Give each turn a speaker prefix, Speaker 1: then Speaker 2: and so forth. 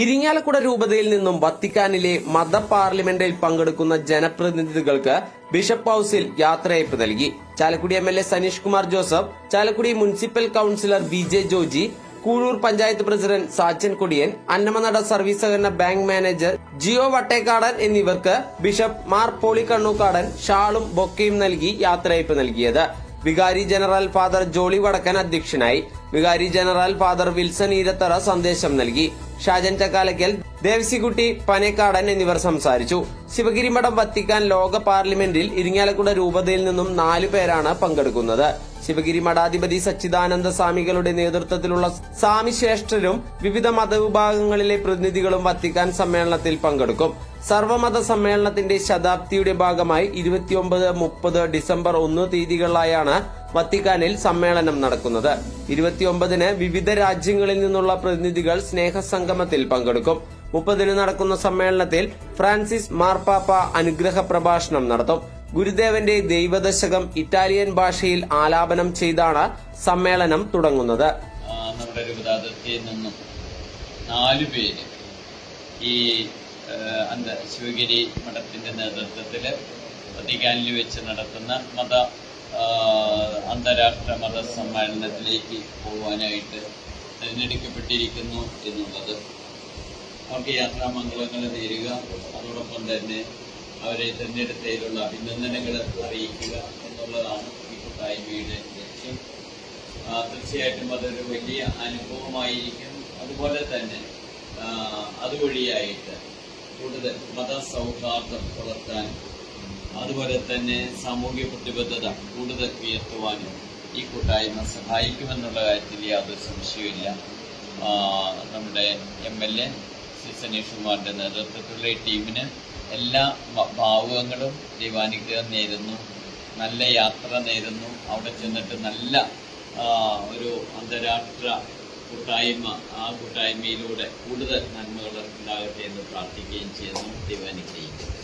Speaker 1: ഇരിങ്ങാലക്കുട രൂപതയിൽ നിന്നും വത്തിക്കാനിലെ മത പാർലമെന്റിൽ പങ്കെടുക്കുന്ന ജനപ്രതിനിധികൾക്ക് ബിഷപ്പ് ഹൌസിൽ യാത്രയയപ്പ് നൽകി Chalakudy M L A Saneesh Kumar Joseph Chalakudy municipal councillor V J Joji Kuzhur panchayat president Sachan Kodiyan Annamanada service സഹകരണ ബാങ്ക് മാനേജർ ജിയോ വട്ടേക്കാടൻ എന്നിവർക്ക് ബിഷപ്പ് മാർ പോളി കണ്ണൂക്കാടൻ ഷാളും ബൊക്കയും നൽകി യാത്രയയപ്പ് നൽകിയത് വികാരി ജനറൽ ഫാദർ ജോളി വടക്കൻ അധ്യക്ഷനായി വികാരി ജനറൽ ഫാദർ വിൽസൺ ഈരത്തറ സന്ദേശം നൽകി ഷാജൻ ചക്കാലക്കൽ ദേവസിക്കുട്ടി പനേക്കാടൻ എന്നിവർ സംസാരിച്ചു ശിവഗിരിമഠം വത്തിക്കാൻ ലോക പാർലമെന്റിൽ ഇരിങ്ങാലക്കുട രൂപതയിൽ നിന്നും നാലു പേരാണ് പങ്കെടുക്കുന്നത് ശിവഗിരി മഠാധിപതി സച്ചിദാനന്ദ സ്വാമികളുടെ നേതൃത്വത്തിലുള്ള സ്വാമിശ്രേഷ്ഠരും വിവിധ മതവിഭാഗങ്ങളിലെ പ്രതിനിധികളും വത്തിക്കാൻ സമ്മേളനത്തിൽ പങ്കെടുക്കും സർവമത സമ്മേളനത്തിന്റെ ശതാബ്ദിയുടെ ഭാഗമായി ഇരുപത്തിയൊമ്പത് മുപ്പത് ഡിസംബർ ഒന്ന് തീയതികളിലായാണ് വത്തിക്കാനിൽ സമ്മേളനം നടക്കുന്നത് ഇരുപത്തിയൊമ്പതിന് വിവിധ രാജ്യങ്ങളിൽ നിന്നുള്ള പ്രതിനിധികൾ സ്നേഹസംഗമത്തിൽ പങ്കെടുക്കും മുപ്പതിന് നടക്കുന്ന സമ്മേളനത്തിൽ ഫ്രാൻസിസ് മാർപ്പാപ്പ അനുഗ്രഹ പ്രഭാഷണം നടത്തും ഗുരുദേവന്റെ ദൈവദശകം ഇറ്റാലിയൻ ഭാഷയിൽ ആലാപനം ചെയ്താണ് സമ്മേളനം തുടങ്ങുന്നത് നമ്മുടെ രൂപതാതത്തിൽ നിന്നും ഈ ശിവഗിരി മഠത്തിന്റെ നേതൃത്വത്തിൽ വത്തിക്കാനിൽ വെച്ച് നടത്തുന്ന മത അന്താരാഷ്ട്ര മത സമ്മേളനത്തിലേക്ക് പോകാനായിട്ട് തിരഞ്ഞെടുക്കപ്പെട്ടിരിക്കുന്നു എന്നുള്ളത് അവർക്ക് യാത്രാമംഗളങ്ങൾ നേരുക അതോടൊപ്പം തന്നെ അവരെ തിരഞ്ഞെടുത്തതിലുള്ള അഭിനന്ദനങ്ങൾ അറിയിക്കുക എന്നുള്ളതാണ് ഈ കൂട്ടായ്മയുടെ ലക്ഷ്യം തീർച്ചയായിട്ടും അതൊരു വലിയ അനുഭവമായിരിക്കും അതുപോലെ തന്നെ അതുവഴിയായിട്ട് കൂടുതൽ മതസൗഹാർദ്ദം പുലർത്താൻ അതുപോലെ തന്നെ സാമൂഹ്യ പ്രതിബദ്ധത കൂടുതൽ ഉയർത്തുവാനും ഈ കൂട്ടായ്മ സഹായിക്കുമെന്നുള്ള കാര്യത്തിൽ യാതൊരു സംശയമില്ല നമ്മുടെ M L A Shri Saneesh കുമാറിന്റെ നേതൃത്വത്തിലുള്ള ഈ ടീമിന് എല്ലാ ഭാവുകങ്ങളും ദൈവാനുഗ്രഹം നേരുന്നു നല്ല യാത്ര നേരുന്നു അവിടെ ചെന്നിട്ട് നല്ല ഒരു അന്താരാഷ്ട്ര കൂട്ടായ്മ ആ കൂട്ടായ്മയിലൂടെ കൂടുതൽ നന്മകൾ ഉണ്ടാകട്ടെ എന്ന് പ്രാർത്ഥിക്കുകയും ചെയ്യുന്നു ദൈവാനുഗ്രഹിക്കുന്നു